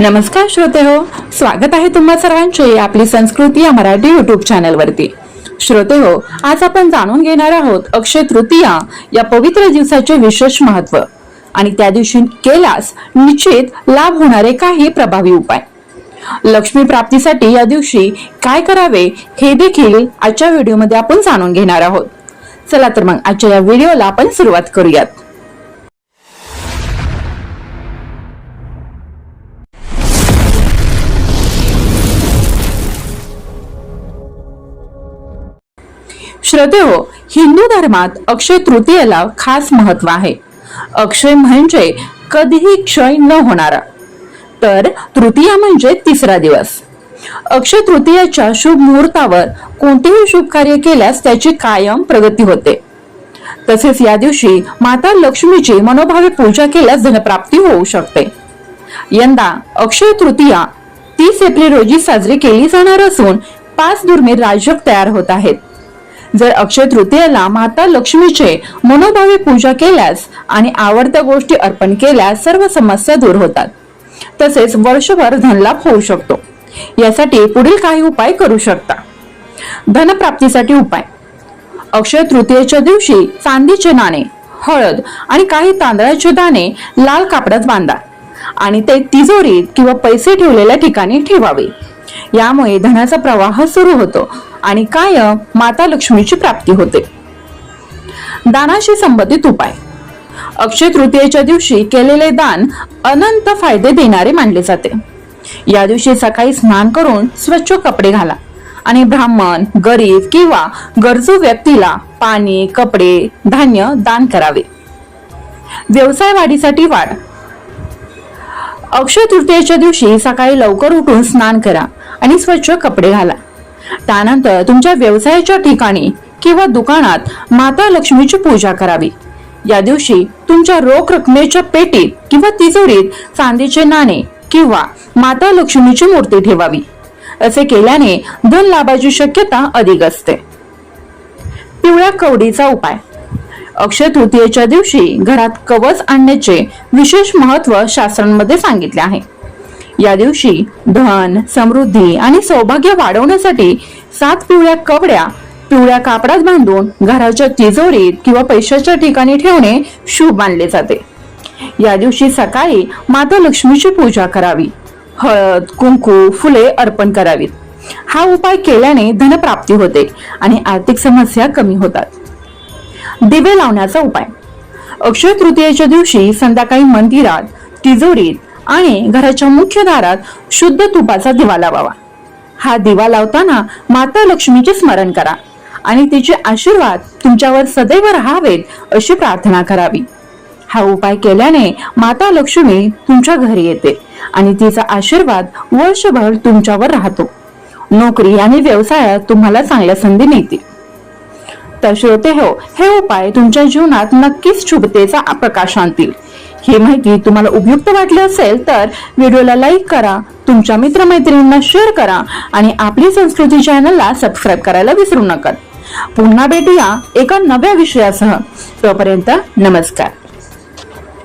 नमस्कार श्रोते हो स्वागत आहे तुम्हा सर्वांचे आपली संस्कृती या मराठी युट्यूब चॅनलवरती श्रोते हो आज आपण जाणून घेणार आहोत अक्षय तृतीया या पवित्र दिवसाचे विशेष महत्त्व आणि त्या दिवशी केल्यास निश्चित लाभ होणारे काही प्रभावी उपाय. लक्ष्मी प्राप्तीसाठी या दिवशी काय करावे हे देखील आजच्या व्हिडिओमध्ये आपण जाणून घेणार आहोत. चला तर मग आजच्या या व्हिडिओला आपण सुरुवात करूयात. श्रोते हो हिंदू धर्मात अक्षय तृतीयेला खास महत्त्व आहे. अक्षय म्हणजे कधीही क्षय न होणारा. तर तृतीया म्हणजे तिसरा दिवस. अक्षय तृतीयाच्या शुभ मुहूर्तावर कोणतेही शुभ कार्य केल्यास त्याची कायम प्रगती होते. तसेच या दिवशी माता लक्ष्मीची मनोभावे पूजा केल्यास धनप्राप्ती होऊ शकते. यंदा अक्षय तृतीया तीस एप्रिल रोजी साजरी केली जाणार असून पाच दुर्मिळ राजक तयार होत आहेत. जर अक्षय तृतीयेला माता लक्ष्मीचे मनोभावे पूजा केल्यास आणि आवडत्या गोष्टी अर्पण केल्यास सर्व समस्या दूर होतात. तसेच वर्षभर धनलाभ होऊ शकतो. यासाठी पुढील काही उपाय करू शकता. धनप्राप्तीसाठी उपाय. अक्षय तृतीयेच्या दिवशी चांदीचे नाणे हळद आणि काही तांदळाचे दाणे लाल कापडात बांधा आणि ते तिजोरीत किंवा पैसे ठेवलेल्या ठिकाणी ठेवावे. यामुळे धनाचा प्रवाह सुरू होतो. आणि कायम माता लक्ष्मीची प्राप्ती होते. दानाशी संबंधित उपाय. अक्षय तृतीयेच्या दिवशी केलेले दान अनंत फायदे देणारे मानले जाते. या दिवशी सकाळी स्नान करून स्वच्छ कपडे घाला आणि ब्राह्मण गरीब किंवा गरजू व्यक्तीला पाणी कपडे धान्य दान करावे. व्यवसाय वाढीसाठी वाढ. अक्षय तृतीयेच्या दिवशी सकाळी लवकर उठून स्नान करा आणि स्वच्छ कपडे घाला. त्यानंतर तुमच्या व्यवसायाच्या ठिकाणी किंवा दुकानात माता लक्ष्मीची पूजा करावी. या दिवशी तुमच्या रोख रकमेच्या पेटीत किंवा तिजोरीत चांदीचे नाणे किंवा माता लक्ष्मीची मूर्ती ठेवावी. असे केल्याने धन लाभाची शक्यता अधिक असते. पिवळ्या कवडीचा उपाय. अक्षय तृतीयेच्या दिवशी घरात कवच आणण्याचे विशेष महत्त्व शास्त्रांमध्ये सांगितले आहे. या दिवशी धन समृद्धी आणि सौभाग्य वाढवण्यासाठी सात पिवळ्या कवड्या पिवळ्या कापडात बांधून घराच्या तिजोरीत किंवा पैशाच्या ठिकाणी ठेवणे शुभ मानले जाते. या दिवशी सकाळी माता लक्ष्मीची पूजा करावी. हळद कुंकू फुले अर्पण करावीत. हा उपाय केल्याने धनप्राप्ती होते आणि आर्थिक समस्या कमी होतात. दिवे लावण्याचा उपाय. अक्षय तृतीयेच्या दिवशी संध्याकाळी मंदिरात तिजोरीत आणि घराच्या मुख्य दारात शुद्ध तुपाचा दिवा लावावा. हा दिवा लावताना माता लक्ष्मीचे स्मरण करा आणि तिचे आशीर्वाद तुमच्यावर सदैव राहावेत अशी प्रार्थना करावी. हा उपाय केल्याने माता लक्ष्मी तुमच्या घरी येते आणि तिचा आशीर्वाद वर्षभर तुमच्यावर राहतो. नोकरी आणि व्यवसायात तुम्हाला चांगल्या संधी मिळतील. तर श्रोते हो हे उपाय तुमच्या जीवनात नक्कीच शुभतेचा प्रकाश आणतील. ही माहिती तुम्हाला उपयुक्त वाटली असेल तर व्हिडिओला लाईक करा तुमच्या मित्रमैत्रिणींना शेअर करा आणि आपली संस्कृती चॅनलला सबस्क्राईब करायला विसरू नका. पुन्हा भेटूया एका नव्या विषयासह. तोपर्यंत नमस्कार.